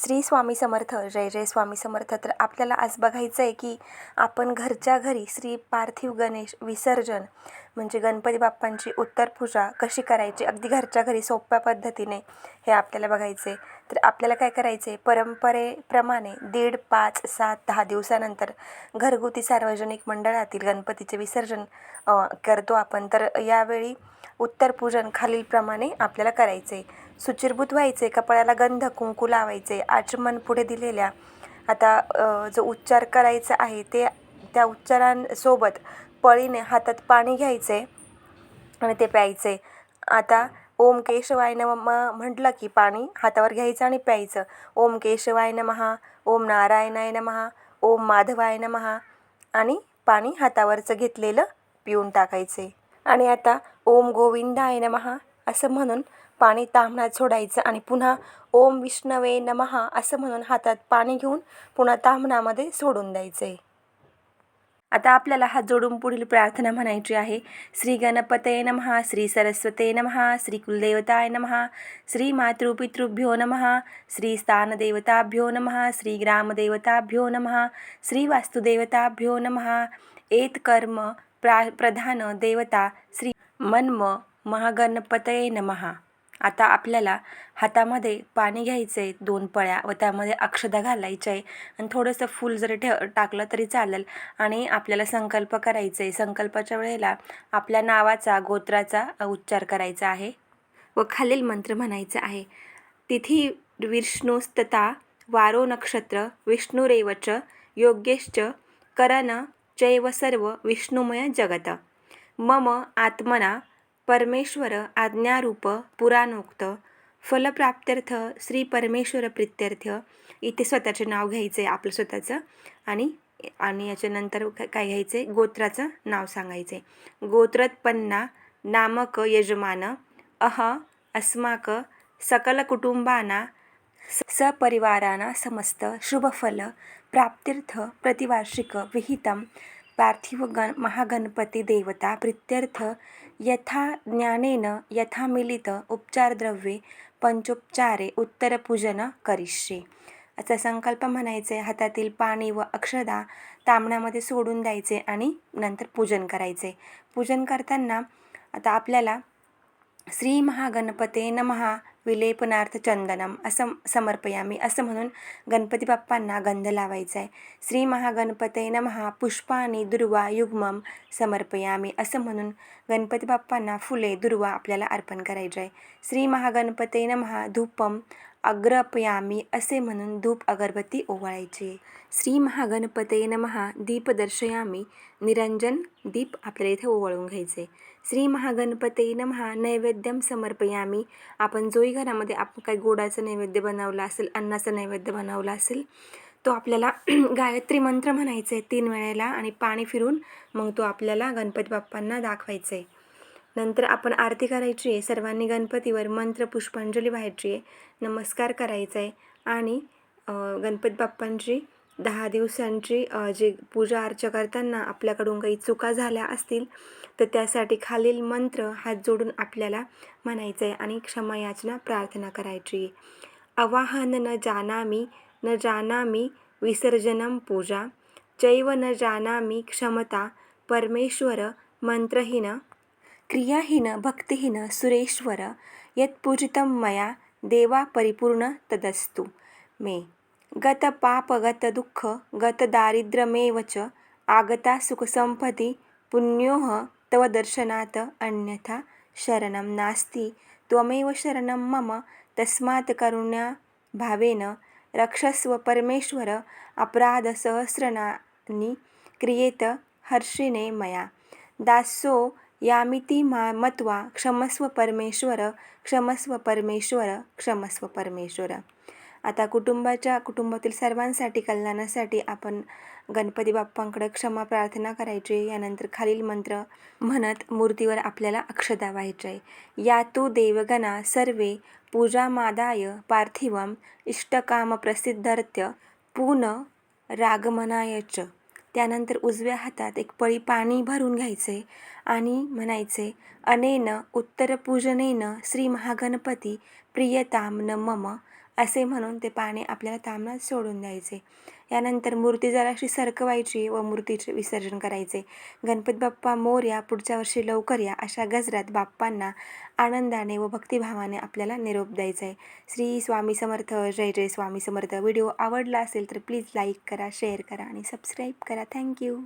श्री स्वामी समर्थ जय जय स्वामी समर्थ. तर आपल्याला आज बघायचं आहे की आपण घरच्या घरी श्री पार्थिव गणेश विसर्जन म्हणजे गणपती बाप्पांची उत्तर पूजा कशी करायची अगदी घरच्या घरी सोप्या पद्धतीने हे आपल्याला बघायचं आहे तर आपल्याला काय करायचे परंपरेप्रमाणे दीड पाच सात दहा दिवसानंतर घरगुती सार्वजनिक मंडळातील गणपतीचे विसर्जन करतो आपण. तर यावेळी उत्तर पूजन खालीलप्रमाणे आपल्याला करायचे सुचिरभूत व्हायचे कपाळाला गंध कुंकू लावायचे आचमन पुढे दिलेल्या. आता जो उच्चार करायचा आहे ते त्या उच्चारांसोबत पळीने हातात पाणी घ्यायचे आणि ते प्यायचे. आता ओम केशवाय नम म्हटलं की पाणी हातावर घ्यायचं आणि प्यायचं. ओम केशवाय नमहा ओम नारायणाय नमहा ओम माधवाय नमहा आणि पाणी हातावरचं घेतलेलं पिऊन टाकायचे. आणि आता ओम गोविंदाय नमहा असं म्हणून पाणी तांबणात सोडायचं आणि पुन्हा ओम विष्णवे नमहा असं म्हणून हातात पाणी घेऊन पुन्हा तांबणामध्ये सोडून द्यायचे. आता आपल्याला हात जोडून पुढील प्रार्थना म्हणायची आहे. श्री गणपतये नमहा श्री सरस्वते नमहा श्री कुलदेवताय नमहा श्री मातृपितृभ्यो नमहा श्री स्थानदेवताभ्यो नमहा श्री ग्रामदेवताभ्यो नमहा श्री वास्तुदेवताभ्यो नमहा एत कर्म प्रा प्रधान देवता श्री मन्म महागणपतये नमहा आता आपल्याला हातामध्ये पाणी घ्यायचं आहे दोन पळ्या व त्यामध्ये अक्षदा घालायच्या आहे आणि थोडंसं फूल जरी ठेव टाकलं तरी चालेल. आणि आपल्याला संकल्प करायचं आहे संकल्पाच्या वेळेला आपल्या नावाचा गोत्राचा उच्चार करायचा आहे. व खालील मंत्र म्हणायचा आहे. तिथी विष्णुस्तता वारो नक्षत्र विष्णुरेवच योग्यश्च करण चैव सर्व विष्णुमय जगत. मम आत्मना परमेश्वर आज्ञारूप पुराणोक्त फलप्राप्त्यर्थ श्री परमेश्वर प्रित्यर्थ. इथे स्वतःचे नाव घ्यायचं आहे आपलं स्वतःचं. आणि आणि याच्यानंतर काय घ्यायचं आहे गोत्राचं नाव सांगायचं आहे गोत्रोत्पन्ना नामक यजमान अह अस्माक सकलकुटुंबाना सपरिवाराना समस्त शुभफल प्राप्त्यर्थ प्रतिवार्षिक विहितं पार्थिव गण महागणपती देवता प्रित्यर्थ यथा ज्ञानेन यथा मिलित उपचारद्रव्ये पंचोपचारे उत्तरपूजन करिष्ये. असा संकल्प म्हणायचे हातातील पाणी व अक्षदा तांबण्यामध्ये सोडून द्यायचे आणि नंतर पूजन करायचे. पूजन करताना आता आपल्याला श्री महागणपते नमहा विलेपनार्थ चंदनम असं समर्पयामी. असं म्हणून गणपती बाप्पांना गंध लावायचा आहे श्री महागणपते नमहा पुष्पानी दुर्वा युग्मम समर्पयामी. असं म्हणून गणपती बाप्पांना फुले दुर्वा आपल्याला अर्पण करायचे आहे श्री महागणपते नमहा धूपम अग्रपयामी. असे म्हणून धूप अगरबत्ती ओवाळायची. श्री महागणपते नमहा दीप दर्शयामी. निरंजन दीप आपल्याला इथे ओवाळून घ्यायचे श्री महागणपते नमहा नैवेद्यम समर्पयामी. आपण जोही घरामध्ये आपण काही गोडाचं नैवेद्य बनवला असेल अन्नाचं नैवेद्य बनवला असेल तो आपल्याला गायत्री मंत्र म्हणायचं आहे तीन वेळेला आणि पाणी फिरून मग तो आपल्याला गणपती बाप्पांना दाखवायचं आहे. नंतर आपण आरती करायची आहे. सर्वांनी गणपतीवर मंत्र पुष्पांजली व्हायची आहे. नमस्कार करायचा आहे. आणि गणपती बाप्पांची दहा दिवसांची जे पूजा अर्चा करताना आपल्याकडून काही चुका झाल्या असतील तर त्यासाठी खालील मंत्र हात जोडून आपल्याला म्हणायचं आहे आणि क्षमायाचना प्रार्थना करायची. आहे अवाहन न जानामी न जानामी विसर्जनं पूजा चैव न जानामी क्षमता परमेश्वर मंत्रहीन क्रियाहीन भक्तिहीन सुरेश्वर यत्पूजितं मया देवा परिपूर्ण तदस्तु। मे। गतपापगतदुःख गतदारिद्र्यमेव च आगता सुखसंपदि पुण्योः तव दर्शनात् अन्यथा शरणं नास्ति। त्वमेव शरणं मम तस्मात् करुण्याभावेन रक्षस्व परमेश्वर अपराधसहस्रनानि क्रियेत हर्षिणे मया। दासो यामिति मा मत्वा क्षमस्व परमेश्वर क्षमस्व परमेश्वर क्षमस्व परमेश्वर। आता कुटुंबाच्या कुटुंबातील सर्वांसाठी कल्याणासाठी आपण गणपती बाप्पांकडे क्षमा प्रार्थना करायची. यानंतर खालील मंत्र म्हणत मूर्तीवर आपल्याला अक्षता व्हायचे. आहे या तू देवगणा सर्वे पूजामादाय पार्थिवम इष्टकामप्रसिद्धर्त्य पून रागमनायच त्यानंतर उजव्या हातात एक पळी पाणी भरून घ्यायचे आणि म्हणायचे अनेन उत्तरपूजनेन श्री महागणपती प्रियताम न मम असे म्हणून ते पाणी आपल्याला तांबणात सोडून द्यायचे. यानंतर मूर्ती जराशी सरकवायची व मूर्तीचे विसर्जन करायचे. गणपती बाप्पा मोरया पुढच्या वर्षी लवकर या अशा गजरात बाप्पांना आनंदाने व भक्तिभावाने आपल्याला निरोप द्यायचा आहे. श्री स्वामी समर्थ जय जय स्वामी समर्थ. व्हिडिओ आवडला असेल तर प्लीज लाईक करा शेअर करा आणि सबस्क्राईब करा. थँक्यू